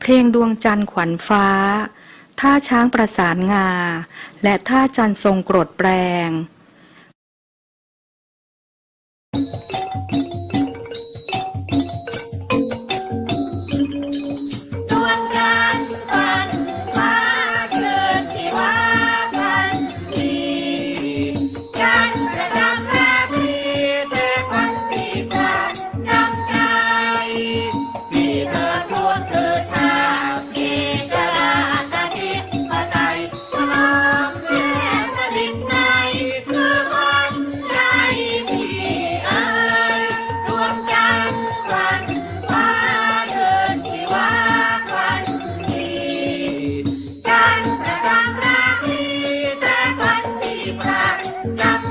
เพลงดวงจันทร์ขวัญฟ้า ท่าช้างประสานงา และท่าจันทร์ทรงโกรธแปลง Stop.